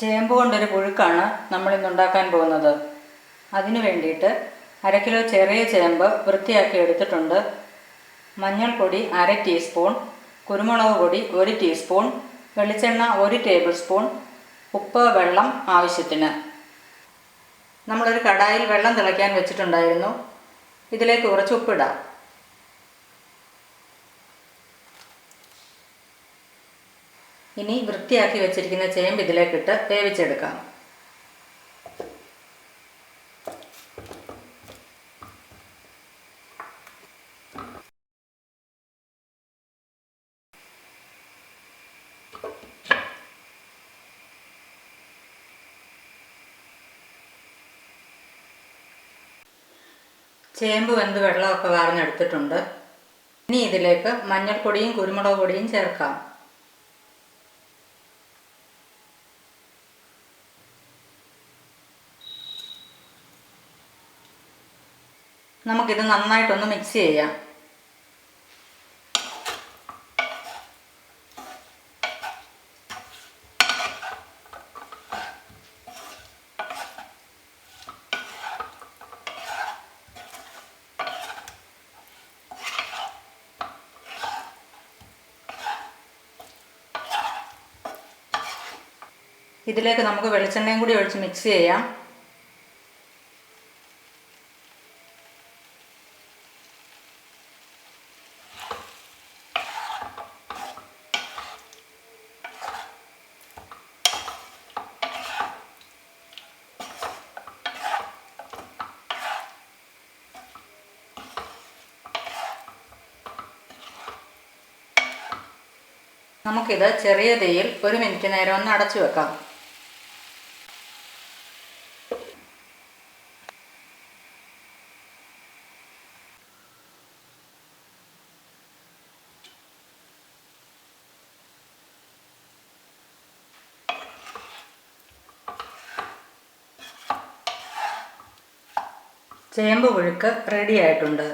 ചേമ്പ് കൊണ്ടൊരു പുഴുക്കാണ് നമ്മൾ ഇന്ന് ഉണ്ടാക്കാൻ പോകുന്നത്. അതിനു വേണ്ടിയിട്ട് അര കിലോ ചെറിയ ചേമ്പ് വൃത്തിയാക്കി എടുത്തിട്ടുണ്ട്. മഞ്ഞൾപ്പൊടി അര ടീസ്പൂൺ കുരുമുളക് പൊടി ഒരു ടീസ്പൂൺ വെളിച്ചെണ്ണ ഒരു ടേബിൾ സ്പൂൺ ഉപ്പ് വെള്ളം ആവശ്യത്തിന്. നമ്മളൊരു കടായിൽ വെള്ളം തിളയ്ക്കാൻ വെച്ചിട്ടുണ്ടായിരുന്നു. ഇതിലേക്ക് കുറച്ച് ഉപ്പിടാം. ഇനി വൃത്തിയാക്കി വെച്ചിരിക്കുന്ന ചേമ്പ് ഇതിലേക്കിട്ട് വേവിച്ചെടുക്കാം. ചേമ്പ് വെന്ത് വെള്ളമൊക്കെ വാർന്നെടുത്തിട്ടുണ്ട്. ഇനി ഇതിലേക്ക് മഞ്ഞൾപ്പൊടിയും കുരുമുളക് പൊടിയും ചേർക്കാം. നമുക്കിത് നന്നായിട്ടൊന്ന് മിക്സ് ചെയ്യാം. ഇതിലേക്ക് നമുക്ക് വെളിച്ചെണ്ണയും കൂടി ഒഴിച്ച് മിക്സ് ചെയ്യാം. നമുക്കിത് ചെറിയ തീയിൽ ഒരു മിനിറ്റ് നേരം ഒന്ന് അടച്ചു വെക്കാം. ചേമ്പ് പുഴുക്ക് റെഡി ആയിട്ടുണ്ട്.